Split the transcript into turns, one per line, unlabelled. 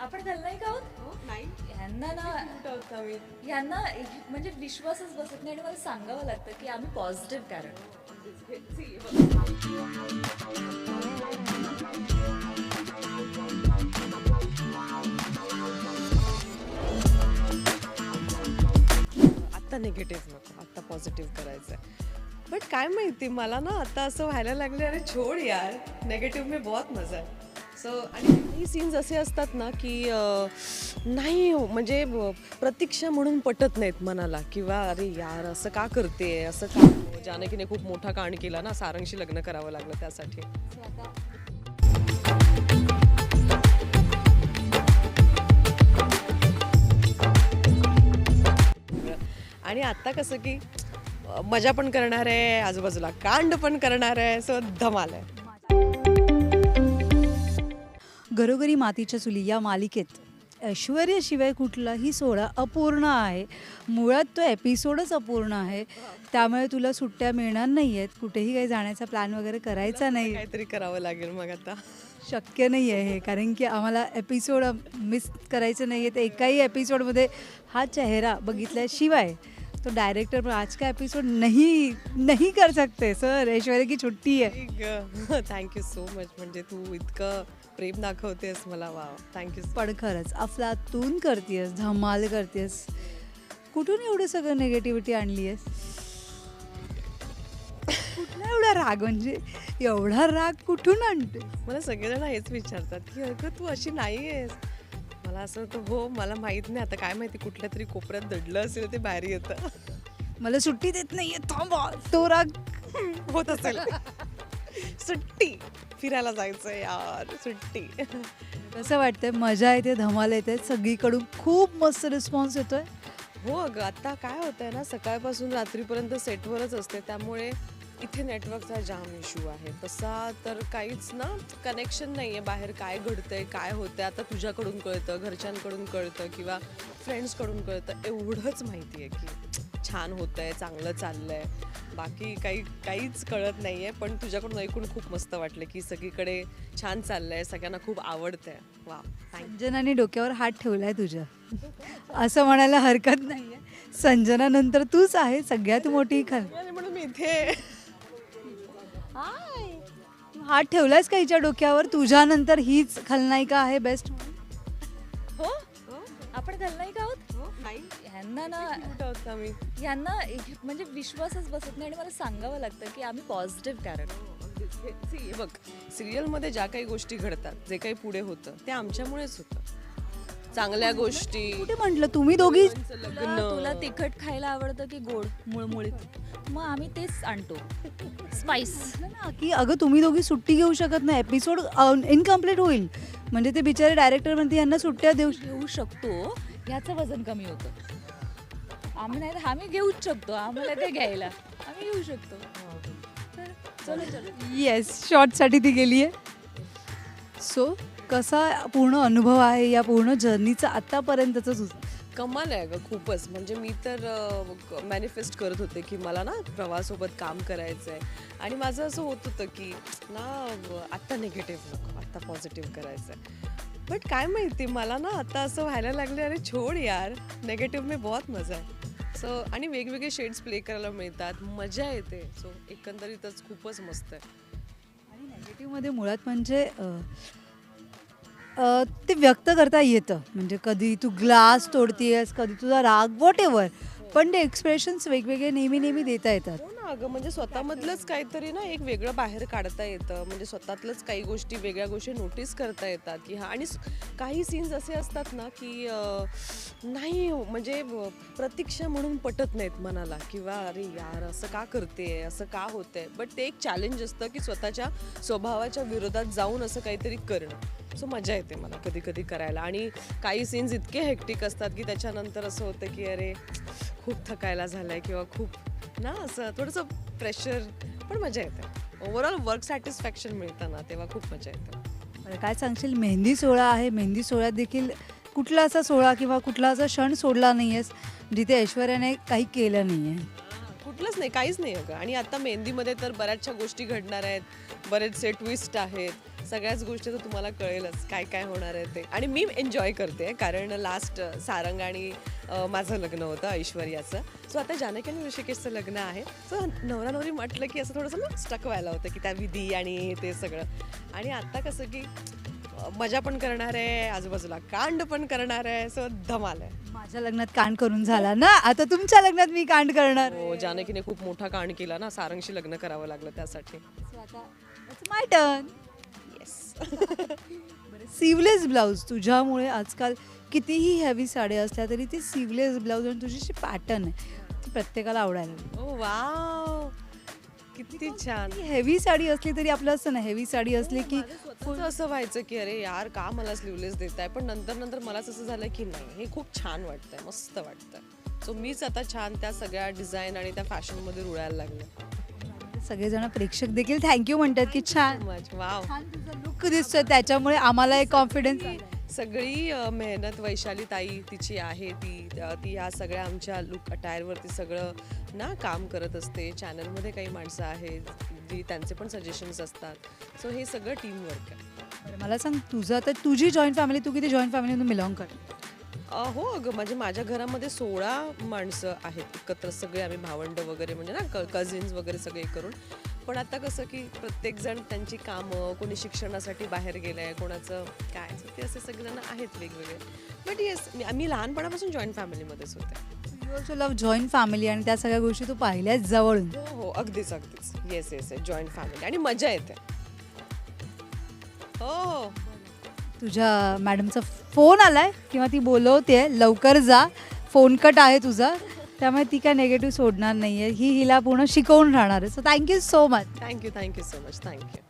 आपण खलनायिका आहोत
नाही.
यांना ना
आहोत आम्ही
यांना म्हणजे विश्वासच बसत नाही आणि मला सांगावं लागतं की आम्ही पॉझिटिव्ह कारण.
आत्ता निगेटिव्ह नको आत्ता पॉझिटिव्ह करायचं आहे बट काय माहिती मला ना आता असं व्हायला लागले अरे छोड यार. नेगेटिव्ह में बहुत मजा आहे. सो आणि काही सीन्स असे असतात ना की नाही हो, म्हणजे प्रतीक्षा म्हणून पटत नाहीत मनाला किंवा अरे यार असं का करते? असं का? जानकीने खूप मोठा कांड केला ना सारंगशी लग्न करावं लागलं त्यासाठी. आणि आता कसं की मजा पण करणार आहे आजूबाजूला कांड पण करणार आहे सो धमाल आहे.
घरोघरी मातीच्या चुली या मालिकेत. ऐश्वर्याशिवाय कुठलाही सोहळा अपूर्ण आहे. मुळात तो एपिसोडच अपूर्ण आहे. त्यामुळे तुला सुट्ट्या मिळणार नाही आहेत कुठेही काही जाण्याचा प्लॅन वगैरे करायचा नाही.
काहीतरी करावं लागेल मग आता.
शक्य नाही आहे हे कारण की आम्हाला एपिसोड मिस करायचं नाही आहे तर एकाही एपिसोडमध्ये हा चेहरा बघितल्याशिवाय तो डायरेक्टर आज का एपिसोड नाही नाही कर सकते सर ऐश्वर्या की छुट्टी आहे.
थँक्यू सो मच म्हणजे तू इतकं प्रेम दाखवतेस मला. वा थँक्यू
पण खरंच अफलातून करतेस धमाल करतेस. कुठून एवढं सगळं निगेटिव्हिटी आणली आहेस? कुठला एवढा राग? म्हणजे एवढा राग कुठून आणते
मला सगळेजण हेच विचारतात. की अगं तू अशी नाही आहेस. मला असं होतं हो मला माहीत नाही आता काय माहिती कुठल्या तरी कोपऱ्यात दडलं असेल ते बाहेर येतं.
मला सुट्टी देत नाहीये थांबा तो राग
होत असेल. सुट्टी. फिरायला जायचं यार सुट्टी.
कसं वाटतंय? मजा येते धमाल येते सगळीकडून खूप मस्त रिस्पॉन्स येतोय.
हो अगं आता काय होतंय ना सकाळपासून रात्रीपर्यंत सेटवरच असते त्यामुळे इथे नेटवर्कचा जाम इश्यू आहे. तसा तर काहीच ना कनेक्शन नाही आहे बाहेर काय घडतंय काय होतंय. आता तुझ्याकडून कळतं घरच्यांकडून कळतं किंवा फ्रेंड्सकडून कळतं. एवढंच माहिती आहे की छान होतंय चांगलं चाललंय. बाकी काही काहीच कळत नाही आहे पण तुझ्याकडून ऐकून खूप मस्त वाटलं की सगळीकडे छान चाललंय सगळ्यांना खूप आवडतंय. वा थँक्यू
संजनाने डोक्यावर हात ठेवलाय तुझ्या. असं म्हणायला हरकत नाहीये. संजनानंतर तूच आहे सगळ्यात मोठी खल
म्हणून मी इथे
तू हात ठेवलायस का हिच्या डोक्यावर? तुझ्यानंतर हीच खलनायिका आहे बेस्ट
हो? आपण खलनायिका आहोत?
नाही.
यांना ना
आम्ही?
यांना म्हणजे विश्वासच बसत नाही आणि मला सांगावं लागतं की आम्ही पॉझिटिव्ह कारण
See, बघ सिरियलमध्ये ज्या काही गोष्टी घडतात जे काही पुढे होतं ते आमच्यामुळेच होतं. चांगल्या गोष्टी.
कुठे म्हंटल तुम्ही दोघी?
तुला तुला तिखट खायला आवडतं की गोड? मुळमुळीत. मग आम्ही तेच आणतो. स्पाइस
ना की अगं तुम्ही दोघी सुट्टी घेऊ शकत नाही. एपिसोड इनकम्प्लीट होईल. म्हणजे ते बिचारे डायरेक्टर म्हणते यांना सुट्ट्या देऊ
घेऊ शकतो. ह्याचं वजन कमी होतं. आम्ही नाही आम्ही घेऊच शकतो. आम्हाला ते घ्यायला. आम्ही घेऊ शकतो.
येस शॉर्टसाठी ती गेली आहे सो कसा पूर्ण अनुभव आहे या पूर्ण जर्नीचा आतापर्यंतचा तुझा
कमाल आहे ग खूपच. म्हणजे मी तर मॅनिफेस्ट करत होते की मला ना प्रवासोबत काम करायचं आहे आणि माझं असं होत होतं की ना आत्ता निगेटिव्ह नको आत्ता पॉझिटिव्ह करायचं आहे बट काय माहिती मला ना आता असं व्हायला लागले अरे छोड यार नेगेटिव्ह में बहुत मजा आहे. सो आणि वेगवेगळे शेड्स प्ले करायला मिळतात मजा येते. सो एकंदरीतच खूपच मस्त आहे.
आणि नेगेटिव्हमध्ये मुळात म्हणजे अ, ते व्यक्त करता येतं. म्हणजे कधी तू ग्लास तोडतीयस कधी तुझा राग वॉट एव्हर पण ते एक्सप्रेशन्स वेगवेगळे नेहमी नेहमी देता येतात.
अगं म्हणजे स्वतःमधलंच काहीतरी ना एक वेगळं बाहेर काढता येतं. म्हणजे स्वतःतलंच काही गोष्टी वेगळ्या गोष्टी नोटीस करता येतात की हा. आणि काही सीन्स असे असतात ना की नाही म्हणजे प्रतीक्षा म्हणून पटत नाहीत मनाला किंवा अरे यार असं का करते असं का होतंय? बट ते एक चॅलेंज असतं की स्वतःच्या स्वभावाच्या विरोधात जाऊन असं काहीतरी करणं. सो मजा येते मला कधी कधी करायला. आणि काही सीन्स इतके हेक्टिक असतात की त्याच्यानंतर असं होतं की अरे खूप थकायला झालंय किंवा खूप ना असं थोडंसं प्रेशर पण मजा येते. ओव्हरऑल वर्क सॅटिस्फॅक्शन मिळतं ना तेव्हा खूप मजा येते.
काय सांगशील? मेहंदी सोहळा आहे. मेहंदी सोहळ्यात देखील कुठला असा सोहळा किंवा कुठला असा क्षण सोडला नाही आहेस जिथे ऐश्वर्याने काही केलं नाही आहे
कुठलंच नाही काहीच नाही अगं. आणि आता मेहंदीमध्ये तर बऱ्याचशा गोष्टी घडणार आहेत. बरेचसे ट्विस्ट आहेत. सगळ्याच गोष्टी तर तुम्हाला कळेलच काय काय होणार आहे ते. आणि मी एन्जॉय करते कारण लास्ट सारंग आणि माझं लग्न होतं ऐश्वर्याचं. सो आता जानकी आणि ऋषिकेशचं लग्न आहे. सो नवरा नवरी म्हटलं की असं थोडंसं ना स्टक व्हायला होतं की त्या विधी आणि हे ते सगळं. आणि आता कसं की मजा पण करणार आहे आजूबाजूला कांड पण करणार आहे. सो धमाल आहे.
माझ्या लग्नात कांड करून झाला ना? आता तुमच्या लग्नात मी कांड करणार
हो जानकीने खूप मोठा कांड केला ना सारंगशी लग्न करावं लागलं त्यासाठी.
माय टर्न सिवलेस ब्लाऊज तुझ्यामुळे आजकाल कितीही हेवी साड्या असल्या तरी ती सिवलेस ब्लाऊज आणि तुझी जी पॅटर्न आहे. ती प्रत्येकाला आवडायला लागली.
Oh wow! किती छान.
हेवी साडी असली तरी आपलं असतं ना हेवी साडी असली की
स्वतःचं असं व्हायचं की अरे यार का मला स्लीवलेस देत आहे पण नंतर नंतर मलाच असं झालं की नाही हे खूप छान वाटतंय मस्त वाटतंय. सो मीच आता छान त्या सगळ्या डिझाईन आणि त्या फॅशनमध्ये रुळायला लागले.
सगळेजण प्रेक्षक देखील थँक्यू म्हणतात की छान.
मच वाव
छान तुझा लुक दिसतोय त्याच्यामुळे आम्हाला एक कॉन्फिडन्स
सगळी अ, मेहनत वैशाली ताई तिची आहे. ती अ, ती ह्या सगळ्या आमच्या लुक अटायरवरती सगळं ना काम करत असते. चॅनलमध्ये काही माणसं आहेत जी त्यांचे पण सजेशन्स असतात. सो हे सगळं टीम वर्क आहे
मला सांग तुझं आता तुझी जॉईंट फॅमिली तू किती जॉईंट फॅमिलीमधून बिलॉंग कर
हो अगं. म्हणजे माझ्या घरामध्ये सोळा माणसं आहेत. एकत्र सगळे आम्ही भावंड वगैरे म्हणजे ना कझिन्स वगैरे सगळे करून. पण आता कसं की प्रत्येकजण त्यांची कामं कोणी शिक्षणासाठी बाहेर गेलं आहे कोणाचं काय ते असे सगळेजण आहेत वेगवेगळे. बट येस मी लहानपणापासून जॉईंट फॅमिलीमध्येच होते.
You also love joint family आणि त्या सगळ्या गोष्टी तू पाहिल्याच जवळून.
हो हो. अगदीच अगदीच. Yes yes yes joint family आणि मजा येते. हो हो.
तुझ्या मॅडमचा फोन आला आहे किंवा ती बोलवते लवकर जा. फोन कट आहे तुझा. त्यामुळे ती काय निगेटिव्ह सोडणार नाही आहे ही हिला पूर्ण शिकवून राहणार आहे. So thank you so much
thank you thank you so much thank you